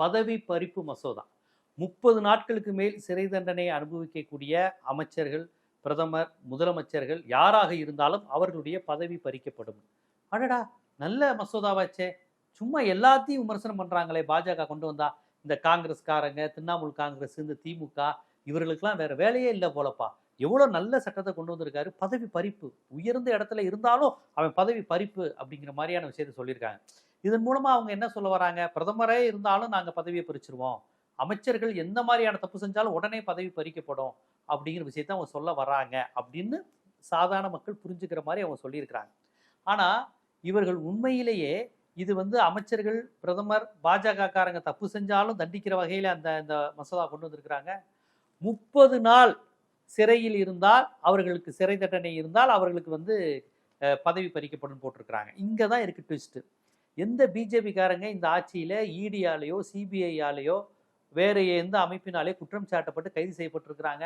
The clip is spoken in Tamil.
பதவி பறிப்பு மசோதா. முப்பது நாட்களுக்கு மேல் சிறை தண்டனையை அனுபவிக்கக்கூடிய அமைச்சர்கள் பிரதமர் முதலமைச்சர்கள் யாராக இருந்தாலும் அவர்களுடைய பதவி பறிக்கப்படும். அடடா நல்ல மசோதாவாச்சே. சும்மா எல்லாத்தையும் விமர்சனம் பண்ணுறாங்களே பாஜக கொண்டு வந்தா. இந்த காங்கிரஸ்காரங்க திரிணாமுல் காங்கிரஸ் இந்த திமுக இவர்களுக்கெல்லாம் வேற வேலையே இல்லை போலப்பா. எவ்வளோ நல்ல சட்டத்தை கொண்டு வந்திருக்காரு. பதவி பறிப்பு. உயர்ந்த இடத்துல இருந்தாலும் அவன் பதவி பறிப்பு அப்படிங்கிற மாதிரியான விஷயத்தை சொல்லியிருக்காங்க. இதன் மூலமாக அவங்க என்ன சொல்ல வராங்க? பிரதமரே இருந்தாலும் நாங்கள் பதவியை பறிச்சிருவோம் அமைச்சர்கள் எந்த மாதிரியான தப்பு செஞ்சாலும் உடனே பதவி பறிக்கப்படும். அப்படிங்கிற விஷயத்த அவங்க சொல்ல வராங்க அப்படின்னு சாதாரண மக்கள் புரிஞ்சுக்கிற மாதிரி அவங்க சொல்லியிருக்கிறாங்க. ஆனால் இவர்கள் உண்மையிலேயே இது வந்து அமைச்சர்கள் பிரதமர் பாஜகக்காரங்க தப்பு செஞ்சாலும் தண்டிக்கிற வகையில் அந்த இந்த மசோதா கொண்டு வந்திருக்கிறாங்க. முப்பது நாள் சிறையில் இருந்தால் அவர்களுக்கு சிறை தண்டனை இருந்தால் அவர்களுக்கு வந்து பதவி பறிக்கப்படும் போட்டிருக்கிறாங்க. இங்கே தான் இருக்குது ட்விஸ்ட்டு. எந்த பிஜேபிக்காரங்க இந்த ஆட்சியில் இடியாலேயோ சிபிஐயாலேயோ வேறு எந்த அமைப்பினாலே குற்றம் சாட்டப்பட்டு கைது செய்யப்பட்டிருக்கிறாங்க?